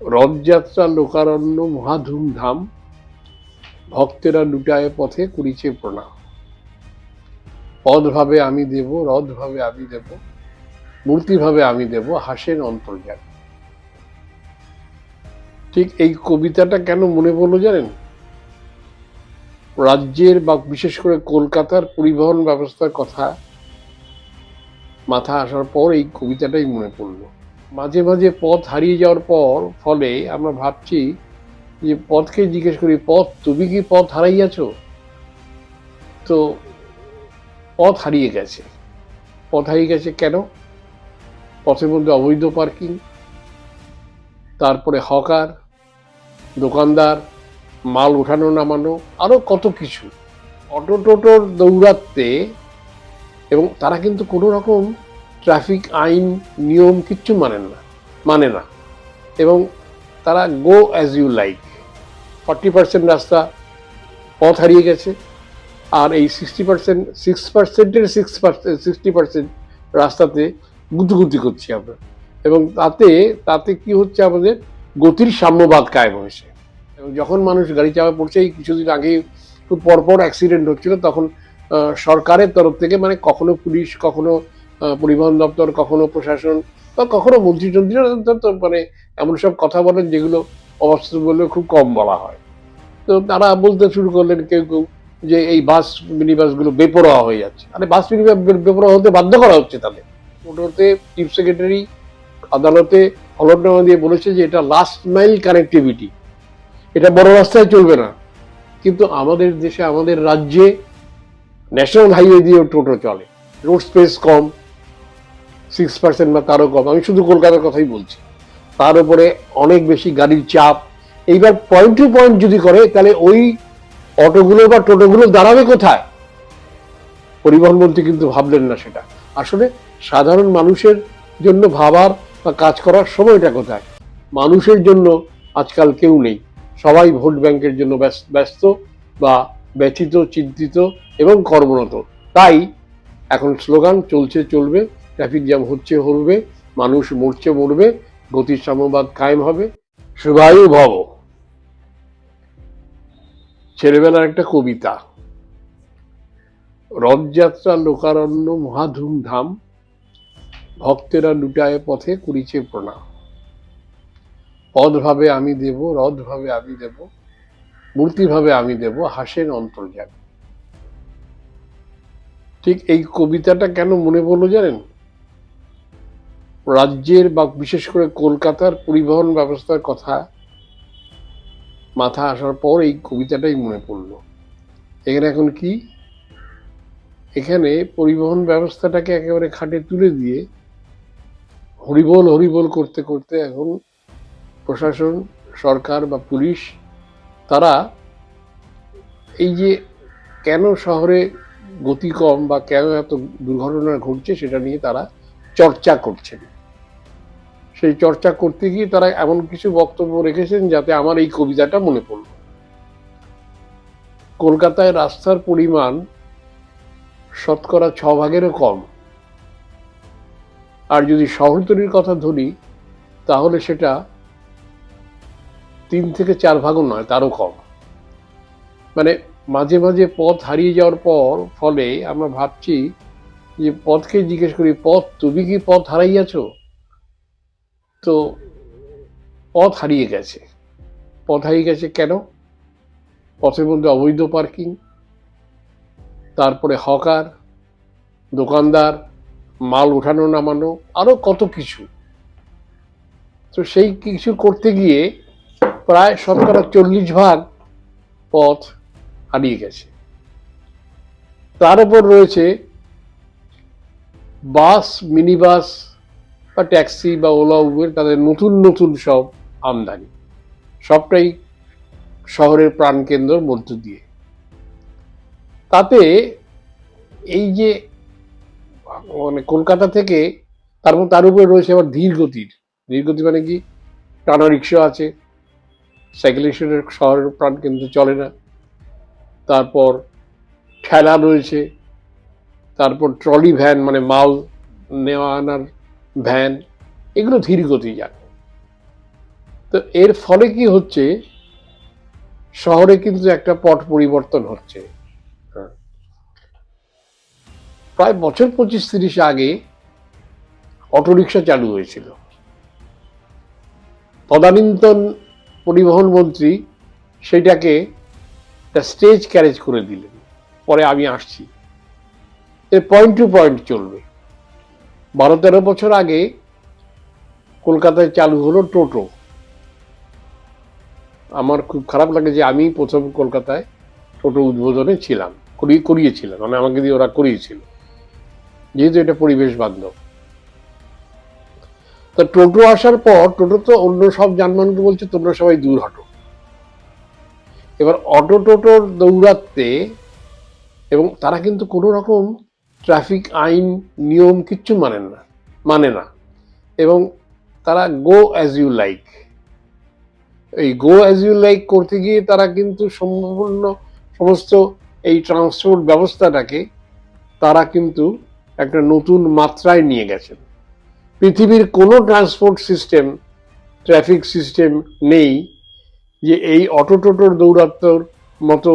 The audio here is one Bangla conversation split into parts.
রথযাত্রা লোকারণ্য মহা ধুমধাম। ভক্তেরা লুটায় পথে করিছে প্রণাম। পদ ভাবে আমি দেব রথ ভাবে আমি দেব মূর্তি ভাবে আমি দেব, হাসেন অন্তর্জাত ঠিক এই কবিতাটা কেন মনে পড়ল জানেন? রাজ্যের বা বিশেষ করে কলকাতার পরিবহন ব্যবস্থার কথা মাথা আসার পর এই কবিতাটাই মনে পড়ল। মাঝে মাঝে পথ হারিয়ে যাওয়ার পর, ফলে আমরা ভাবছি যে পথকে জিজ্ঞেস করি, পথ, তুমি কি পথ হারাইয়াছ? তো পথ হারিয়ে গেছে। পথ হারিয়ে গেছে কেন? পথের মধ্যে অবৈধ পার্কিং, তারপরে হকার, দোকানদার, মাল ওঠানো, নামানো, আরও কত কিছু। অটো টোটোর দৌড়াতে এবং তারা কিন্তু কোনো রকম ট্রাফিক আইন, নিয়ম কিচ্ছু মানেন না মানে না। এবং তারা go as you like forty percent রাস্তা পথ হারিয়ে গেছে। আর এই সিক্সটি পার্সেন্ট সিক্স পার্সেন্টের সিক্স পার্সেন্ট সিক্সটি পার্সেন্ট রাস্তাতে গুতুগুতি করছি আমরা। এবং তাতে তাতে কি হচ্ছে আমাদের? গতির সাম্যবাদ কায়েম হয়েছে। এবং যখন মানুষ গাড়ি চাপা পড়ছে, এই কিছুদিন আগে খুব পরপর অ্যাক্সিডেন্ট হচ্ছিল, তখন সরকারের তরফ থেকে মানে কখনো পুলিশ, কখনো পরিবহন দপ্তর, কখনো প্রশাসন বা কখনো মন্ত্রী টন্ত্রীরা তো- মানে এমন সব কথা বলেন যেগুলো অবাস্তব বলে খুব কম বলা হয়। তো তারা বলতে শুরু করলেন কেউ কেউ যে এই বাস মিনি বাসগুলো বেপরোয়া হয়ে যাচ্ছে। আরে বাস মিনি বেপরোয়া হতে বাধ্য করা হচ্ছে তাদের। মোটরতে চিফ সেক্রেটারি আদালতে হলফনামা দিয়ে বলেছে যে এটা লাস্ট মাইল কানেক্টিভিটি এটা বড় রাস্তায় চলবে না। কিন্তু আমাদের দেশে, আমাদের রাজ্যে ন্যাশনাল হাইওয়ে দিয়েও টোটো চলে। রোড স্পেস কম সিক্স পার্সেন্ট বা তারও কম। আমি শুধু কলকাতার কথাই বলছি। তার উপরে অনেক বেশি গাড়ির চাপ। এইবার পয়েন্ট টু পয়েন্ট যদি করে, তাহলে ওই অটোগুলো বা টোটোগুলো দাঁড়াবে কোথায়? পরিবহন মন্ত্রী কিন্তু ভাবলেন না সেটা। আসলে সাধারণ মানুষের জন্য ভাবার বা কাজ করার সময়টা কোথায়? মানুষের জন্য আজকাল কেউ নেই। সবাই ভোট ব্যাংকের জন্য ব্যস- ব্যস্ত বা ব্যথিত, চিন্তিত এবং কর্মরত। তাই এখন স্লোগান চলছে, চলবে। ট্রাফিক জ্যাম হচ্ছে হরবে, মানুষ মরছে মরবে, গতির সাম্যবাদ কায়েম হবে। শুভায়ু ভব। ছেলেবেলার একটা কবিতা। রথযাত্রা লোকারণ্য মহা ধুমধাম, ভক্তেরা লুটায় পথে করিছে প্রণাম। পদ ভাবে আমি দেব, রথ ভাবে আমি দেব, মূর্তি ভাবে আমি দেব হাসেন অন্তর্জাল ঠিক এই কবিতাটা কেন মনে পড়ল জানেন? রাজ্যের বা বিশেষ করে কলকাতার পরিবহন ব্যবস্থার কথা মাথা আসার পর এই কবিতাটাই মনে পড়ল। এখানে এখন কি? এখানে পরিবহন ব্যবস্থাটাকে একেবারে খাটে তুলে দিয়ে হরিবোল হরিবল করতে করতে এখন প্রশাসন, সরকার বা পুলিশ তারা এই যে কেন শহরে গতি কম বা কেন এত দুর্ঘটনা ঘটছে সেটা নিয়ে তারা চর্চা করছেন। সেই চর্চা করতে গিয়ে তারা এমন কিছু বক্তব্য রেখেছেন যাতে আমার এই কবিতাটা মনে পড়ল। কলকাতায় রাস্তার পরিমাণ শতকরা ছ ভাগেরও কম। আর যদি শহরতলির কথা ধরি, তাহলে সেটা তিন থেকে চার ভাগও নয়, তারও কম। মানে মাঝে মাঝে পথ হারিয়ে যাওয়ার পর, ফলে আমরা ভাবছি যে পথকে জিজ্ঞেস করি, পথ, তুমি কি পথ হারাইয়াছ? তো পথ হারিয়ে গেছে। পথ হারিয়ে গেছে কেন? পথের মধ্যে অবৈধ পার্কিং, তারপরে হকার, দোকানদার, মাল ওঠানো, নামানো, আরও কত কিছু। তো সেই কিছু করতে গিয়ে প্রায় শতকরা চল্লিশ ভাগ পথ হারিয়ে গেছে। তার উপর রয়েছে বাস মিনি বাস বা ট্যাক্সি বা ওলা, উবের তাদের নতুন নতুন সব আমদানি। সবটাই শহরের প্রাণকেন্দ্রের মধ্য দিয়ে। তাতে এই যে মানে কলকাতা থেকে তারপর তার উপরে রয়েছে আবার ধীর গতির। ধীর গতি মানে কি? টানা রিক্সা আছে, সাইকেল রিক্সার শহরের প্রাণকেন্দ্রে চলে না। তারপর ঠেলা রয়েছে, তারপর ট্রলি ভ্যান মানে মাল নেওয়া আনার ভ্যান, এগুলো ধীর গতি যান। তো এর ফলে কি হচ্ছে? শহরে কিন্তু একটা পট পরিবর্তন হচ্ছে। প্রায় বছর পঁচিশ তিরিশ আগে অটোরিকশা চালু হয়েছিল। তদানীন্তন পরিবহন মন্ত্রী সেটাকে একটা স্টেজ ক্যারেজ করে দিলেন। পরে আমি আসছি। এর পয়েন্ট টু পয়েন্ট চলবে। বারো তেরো বছর আগে কলকাতায় চালু হলো টোটো। আমার খুব খারাপ লাগে যে আমি প্রথম কলকাতায় টোটো উদ্বোধনে ছিলাম করিয়ে করিয়েছিলাম মানে আমাকে দিয়ে ওরা করিয়েছিল। যেহেতু এটা পরিবেশ বান্ধব। তা টোটো আসার পর, টোটো তো অন্য সব যানবাহনকে বলছে, তোমরা সবাই দূর হটো। এবার অটো টোটোর দৌড়াতে এবং তারা কিন্তু কোনো রকম ট্রাফিক আইন, নিয়ম কিচ্ছু মানেন না মানে না। এবং তারা গো অ্যাজ ইউ লাইক এই গো অ্যাজ ইউ লাইক করতে গিয়ে তারা কিন্তু সম্পূর্ণ সমস্ত এই ট্রান্সপোর্ট ব্যবস্থাটাকে তারা কিন্তু একটা নতুন মাত্রায় নিয়ে গেছেন। পৃথিবীর কোনো ট্রান্সপোর্ট সিস্টেম ট্রাফিক সিস্টেম নেই যে এই অটো টোটোর দৌরাত্মর মতো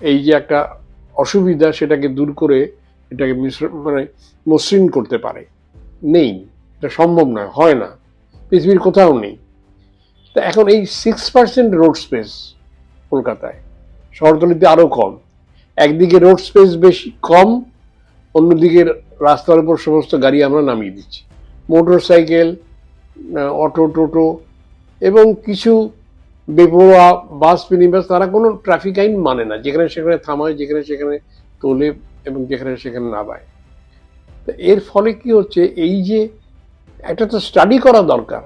এই যে একটা অসুবিধা সেটাকে দূর করে এটাকে মিশ্র- মানে মসৃণ করতে পারে। নেই। এটা সম্ভব নয়। হয় না। পৃথিবীর কোথাও নেই। তা এখন এই সিক্স পার্সেন্ট রোড স্পেস কলকাতায়, শহরতলিতে আরও কম। একদিকে রোড স্পেস বেশি, কম। অন্যদিকে রাস্তার উপর সমস্ত গাড়ি আমরা নামিয়ে দিচ্ছি। মোটর সাইকেল অটো টোটো এবং কিছু বেপরোয়া বাস মিনি বাস তারা কোনো ট্রাফিক আইন মানে না। যেখানে সেখানে থামায়, যেখানে সেখানে তোলে এবং যেখানে সেখানে নামায় তো এর ফলে কি হচ্ছে? এই যে একটা তো স্টাডি করা দরকার।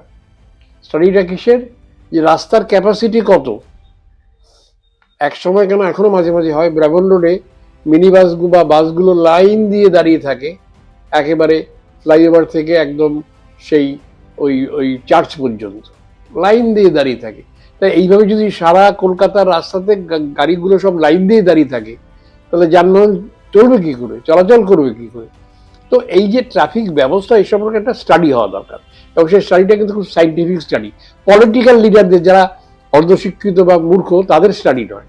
স্টাডিটা কিসের? যে রাস্তার ক্যাপাসিটি কত? এক সময় কেন এখনও মাঝে মাঝে হয় ব্রাভন রোডে মিনি বাসগুলো বা বাসগুলো লাইন দিয়ে দাঁড়িয়ে থাকে। একেবারে ফ্লাইওভার থেকে একদম সেই ওই ওই চার্চ পর্যন্ত। লাইন দিয়ে দাঁড়িয়ে থাকে। তাই এইভাবে যদি সারা কলকাতার রাস্তাতে গাড়িগুলো সব লাইন দিয়ে দাঁড়িয়ে থাকে, তাহলে যানবাহন চলবে কি করে? চলাচল করবে কি করে? তো এই যে ট্রাফিক ব্যবস্থা, এই সম্পর্কে একটা স্টাডি হওয়া দরকার। এবং সেই স্টাডিটা কিন্তু খুব সাইন্টিফিক স্টাডি পলিটিক্যাল লিডারদের যারা অর্ধশিক্ষিত বা মূর্খ, তাদের স্টাডি নয়।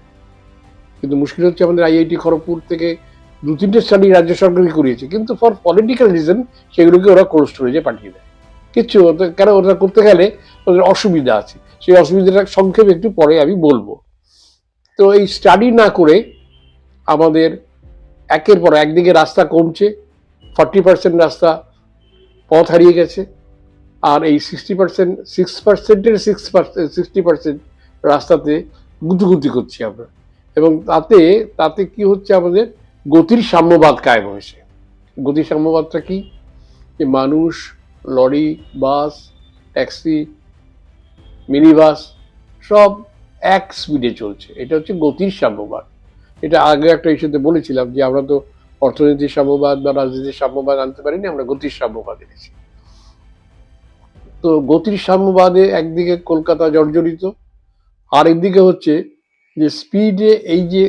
কিন্তু মুশকিল হচ্ছে আমাদের আইআইটি খড়গপুর থেকে দু তিনটে স্টাডি রাজ্য সরকারই করিয়েছে। কিন্তু ফর পলিটিক্যাল রিজন সেগুলোকে ওরা কোল্ড স্টোরেজে পাঠিয়ে দেয়। কিচ্ছু কেন ওরা করতে গেলে ওদের অসুবিধা আছে। সেই অসুবিধাটা সংক্ষেপে একটু পরে আমি বলব। তো এই স্টাডি না করে আমাদের একের পর একদিকে রাস্তা কমছে ফর্টি পার্সেন্ট রাস্তা পথ হারিয়ে গেছে, আর এই সিক্সটি পার্সেন্ট সিক্স পার্সেন্টের সিক্স পার্সেন্ট সিক্সটি পার্সেন্ট রাস্তাতে গুতুগুতি করছি আমরা। এবং তাতে তাতে কি হচ্ছে আমাদের? গতির সাম্যবাদ কায়েম হয়েছে। গতির সাম্যবাদটা কি? যে মানুষ, lorry, bus, taxi mini bus সব এক স্পিডে চলছে। এটা হচ্ছে গতির সাম্যবাদ। এটা আগে একটা ইস্যুতে বলেছিলাম যে আমরা তো অর্থনীতির সাম্যবাদ বা রাজনীতির সাম্যবাদ আনতে পারিনি, আমরা গতির সাম্যবাদ এনেছি তো গতির সাম্যবাদে একদিকে কলকাতা জর্জরিত আর একদিকে হচ্ছে যে স্পিডে এই যে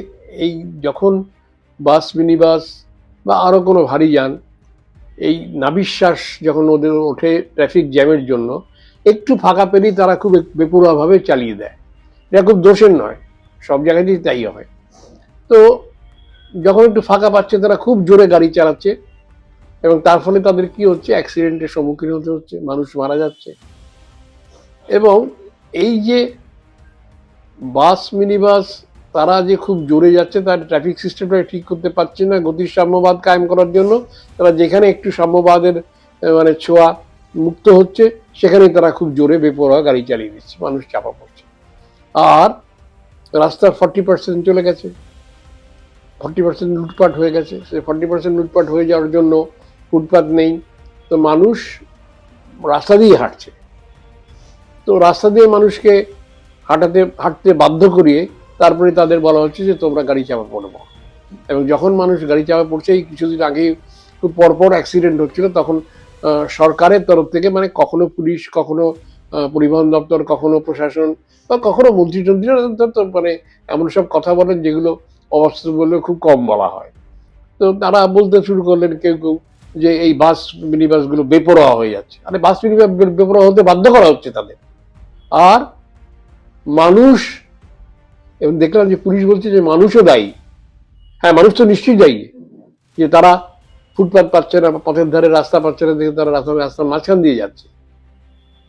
এই যখন বাস মিনি বাস বা আরও কোনো ভারী যান, এই নাবিশ্বাস যখন ওদের ওঠে ট্রাফিক জ্যামের জন্য, একটু ফাঁকা পেলেই তারা খুব বেপরোয়াভাবে চালিয়ে দেয়। এটা খুব দোষের নয়, সব জায়গাতেই তাই হয়। তো যখন একটু ফাঁকা পাচ্ছে, তারা খুব জোরে গাড়ি চালাচ্ছে এবং তার ফলে তাদের কি হচ্ছে? অ্যাক্সিডেন্টের সম্মুখীন হতে হচ্ছে, মানুষ মারা যাচ্ছে। এবং এই যে বাস মিনি বাস তারা যে খুব জোরে যাচ্ছে, তার ট্রাফিক সিস্টেমটা ঠিক করতে পারছে না গতির সাম্যবাদ কায়েম করার জন্য। তারা যেখানে একটু সাম্যবাদের মানে ছোঁয়া মুক্ত হচ্ছে, সেখানেই তারা খুব জোরে বেপরোয়া গাড়ি চালিয়ে দিচ্ছে, মানুষ চাপা পড়ছে। আর রাস্তার ফর্টি পার্সেন্ট চলে গেছে। ফর্টি পার্সেন্ট লুটপাট হয়ে গেছে। সে ফর্টি পার্সেন্ট লুটপাট হয়ে যাওয়ার জন্য ফুটপাত নেই। তো মানুষ রাস্তা দিয়ে হাঁটছে। তো রাস্তা দিয়ে মানুষকে হাঁটাতে, হাঁটতে বাধ্য করিয়ে তারপরে তাদের বলা হচ্ছে যে, তোমরা গাড়ি চাপা পড়ব এবং যখন মানুষ গাড়ি চাপা পড়ছে, এই কিছুদিন আগে খুব পরপর অ্যাক্সিডেন্ট হচ্ছিল, তখন সরকারের তরফ থেকে মানে কখনো পুলিশ, কখনো পরিবহন দপ্তর, কখনো প্রশাসন বা কখনো মন্ত্রী টন্ত্রীরা মানে এমন সব কথা বলেন যেগুলো অবাস্তব বলে খুব কম বলা হয়। তো তারা বলতে শুরু করলেন কেউ কেউ যে এই বাস মিনি বাসগুলো বেপরোয়া হয়ে যাচ্ছে। আরে বাস মিনি বেপরোয়া হতে বাধ্য করা হচ্ছে তাদের। আর মানুষ, এবং দেখলাম যে পুলিশ বলছে যে মানুষও দায়ী। হ্যাঁ মানুষ তো নিশ্চয়ই দায়ী। যে তারা ফুটপাত পাচ্ছে না, পথের ধারে রাস্তা পাচ্ছে না, দেখে তারা রাস্তা, রাস্তার মাঝখান দিয়ে যাচ্ছে।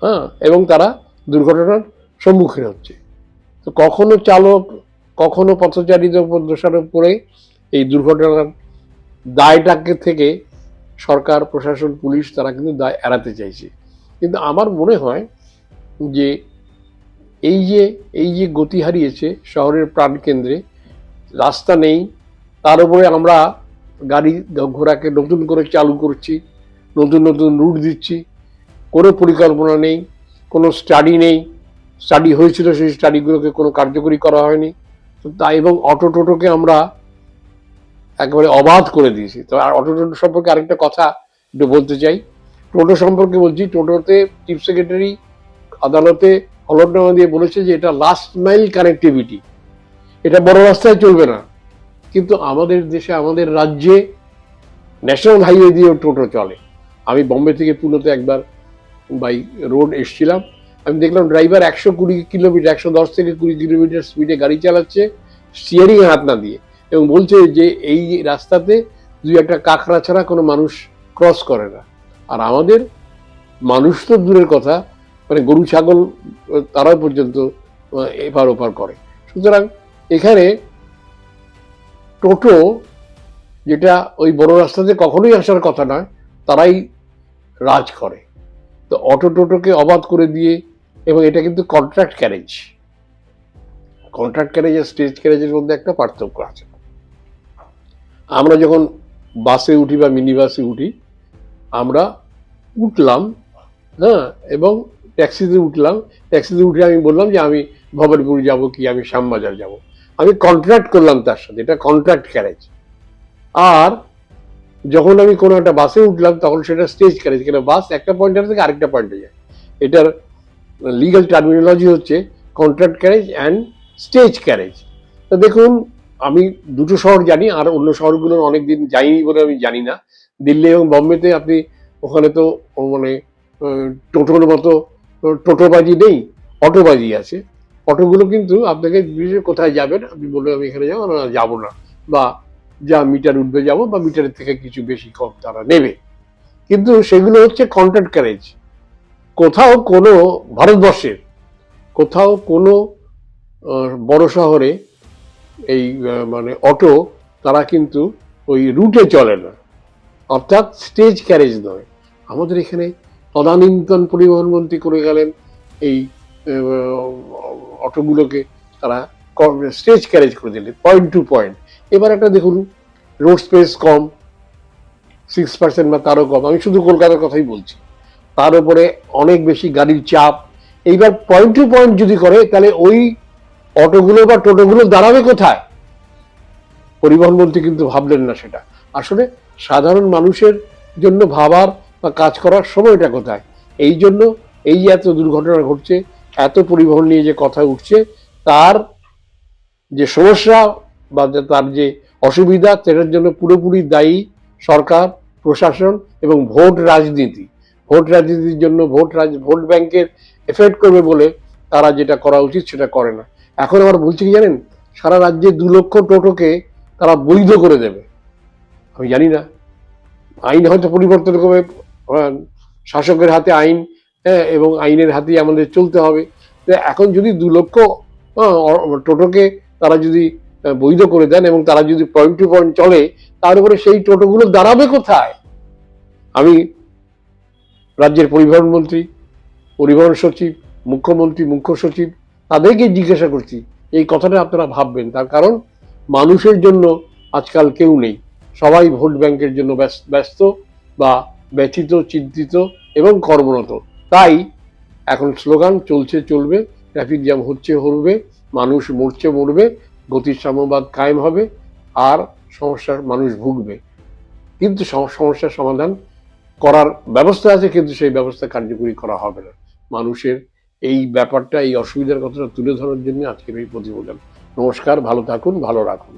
হ্যাঁ এবং তারা দুর্ঘটনার সম্মুখীন হচ্ছে। তো কখনো চালক কখনো পথচারীদের উপর দোষারোপ করে, এই দুর্ঘটনার দায়টাকে থেকে সরকার, প্রশাসন, পুলিশ তারা কিন্তু দায় এড়াতে চাইছে। কিন্তু আমার মনে হয় যে এই যে এই যে গতি হারিয়েছে শহরের প্রাণকেন্দ্রে রাস্তা নেই, তার উপরে আমরা গাড়ি ঘোড়াকে নতুন করে চালু করছি, নতুন নতুন রুট দিচ্ছি, কোনো পরিকল্পনা নেই, কোনো স্টাডি নেই। স্টাডি হয়েছিল, সেই স্টাডিগুলোকে কোনো কার্যকরী করা হয়নি। তাই এবং অটো টোটোকে আমরা একেবারে অবাধ করে দিয়েছি। তো আর অটো টোটো সম্পর্কে আরেকটা কথা একটু বলতে চাই। টোটো সম্পর্কে বলছি, টোটোতে চিফ সেক্রেটারি আদালতে হলফনামা দিয়ে বলেছে যে এটা লাস্ট মাইল কানেক্টিভিটি এটা বড় রাস্তায় চলবে না। কিন্তু আমাদের দেশে, আমাদের রাজ্যে ন্যাশনাল হাইওয়ে দিয়েও টোটো চলে। আমি বম্বে থেকে পুনেতে একবার বাই রোড এসছিলাম। আমি দেখলাম ড্রাইভার একশো কুড়ি কিলোমিটার, একশো দশ থেকে কুড়ি কিলোমিটার স্পিডে গাড়ি চালাচ্ছে স্টিয়ারিং হাত না দিয়ে। এবং বলছে যে এই রাস্তাতে দুই একটা কাঁকড়া ছাড়া কোনো মানুষ ক্রস করে না। আর আমাদের মানুষ তো দূরের কথা মানে গরু, ছাগল তারাও পর্যন্ত এপার ওপার করে। সুতরাং এখানে টোটো যেটা ওই বড় রাস্তাতে কখনোই আসার কথা নয়, তারাই রাজ করে। তো অটো টোটোকে অবাধ করে দিয়ে এবং এটা কিন্তু কন্ট্রাক্ট ক্যারেজ কন্ট্রাক্ট ক্যারেজ আর স্টেজ ক্যারেজের মধ্যে একটা পার্থক্য আছে। আমরা যখন বাসে উঠি বা মিনি বাসে উঠি, আমরা উঠলাম হ্যাঁ এবং ট্যাক্সিতে উঠলাম। ট্যাক্সিতে উঠে আমি বললাম যে, আমি ভবানীপুর যাব কি? আমি শ্যামবাজার যাব। আমি কন্ট্রাক্ট করলাম তার সাথে, এটা কন্ট্রাক্ট ক্যারেজ আর যখন আমি কোনো একটা বাসে উঠলাম, তখন সেটা স্টেজ ক্যারেজ কেন? বাস একটা পয়েন্টার থেকে আরেকটা পয়েন্টে যায়। এটার লিগাল টার্মিনোলজি হচ্ছে contract carriage and stage carriage তো দেখুন, আমি দুটো শহর জানি, আর অন্য শহরগুলোর অনেক দিন যাইনি বলে আমি জানি না। দিল্লি এবং বম্বেতে আপনি ওখানে তো মানে টোটোর মতো টোটোবাজি নেই, অটোবাজি আছে। অটোগুলো কিন্তু আপনাকে কোথায় যাবেন? আপনি বলবেন আমি এখানে যাব, না যাব না। বা, যা মিটার উঠবে, যাব। বা, মিটারের থেকে কিছু বেশি কম তারা নেবে। কিন্তু সেগুলো হচ্ছে কন্ট্রাক্ট ক্যারেজ কোথাও কোনো ভারতবর্ষের কোথাও কোনো বড় শহরে এই মানে অটো তারা কিন্তু ওই রুটে চলে না। অর্থাৎ স্টেজ ক্যারেজ নয়। আমাদের এখানে তদানীন্তন পরিবহন মন্ত্রী করে গেলেন এই অটোগুলোকে তারা স্টেজ ক্যারেজ করে দিলেন পয়েন্ট টু পয়েন্ট এবার একটা দেখুন রোড স্পেস কম সিক্স পার্সেন্ট বা তারও কম। আমি শুধু কলকাতার কথাই বলছি। তার উপরে অনেক বেশি গাড়ির চাপ। এইবার পয়েন্ট টু পয়েন্ট যদি করে, তাহলে ওই অটোগুলো বা টোটোগুলো দাঁড়াবে কোথায়? পরিবহন মন্ত্রী কিন্তু ভাবলেন না সেটা। আসলে সাধারণ মানুষের জন্য ভাবার বা কাজ করার সময়টা কোথায়? এই জন্য এই এত দুর্ঘটনা ঘটছে, এত পরিবহন নিয়ে যে কথা উঠছে, তার যে সমস্যা বা তার যে অসুবিধা, সেটার জন্য পুরোপুরি দায়ী সরকার, প্রশাসন এবং ভোট রাজনীতি। ভোট রাজনীতির জন্য ভোট রাজ, ভোট ব্যাংকের এফেক্ট করবে বলে তারা যেটা করা উচিত সেটা করে না। এখন আবার বলছে কি জানেন? সারা রাজ্যে দু লক্ষ টোটোকে তারা বৈধ করে দেবে। আমি জানি না। আইন হয়তো পরিবর্তন করবে। শাসকের হাতে আইন হ্যাঁ এবং আইনের হাতেই আমাদের চলতে হবে। এখন যদি দু লক্ষ টোটোকে তারা যদি বৈধ করে দেন এবং তারা যদি পয়েন্ট টু পয়েন্ট চলে, তার উপরে সেই টোটোগুলো দাঁড়াবে কোথায়? আমি রাজ্যের পরিবহন মন্ত্রী, পরিবহন সচিব, মুখ্যমন্ত্রী, মুখ্য সচিব তাদেরকে জিজ্ঞাসা করছি, এই কথাটা আপনারা ভাববেন। তার কারণ, মানুষের জন্য আজকাল কেউ নেই। সবাই ভোট ব্যাংকের জন্য ব্যস- ব্যস্ত বা ব্যথিত, চিন্তিত এবং কর্মরত। তাই এখন স্লোগান, চলছে, চলবে, ট্রাফিক জ্যাম হচ্ছে, হরবে, মানুষ মরছে, মরবে, গতির সাম্যবাদ কায়েম হবে, আর সমস্যার, মানুষ ভুগবে। কিন্তু সম- সমস্যার সমাধান করার ব্যবস্থা আছে, কিন্তু সেই ব্যবস্থা কার্যকরী করা হবে না। মানুষের এই ব্যাপারটা, এই অসুবিধার কথাটা তুলে ধরার জন্য আজকের এই প্রতিবেদন। নমস্কার, ভালো থাকুন, ভালো রাখুন।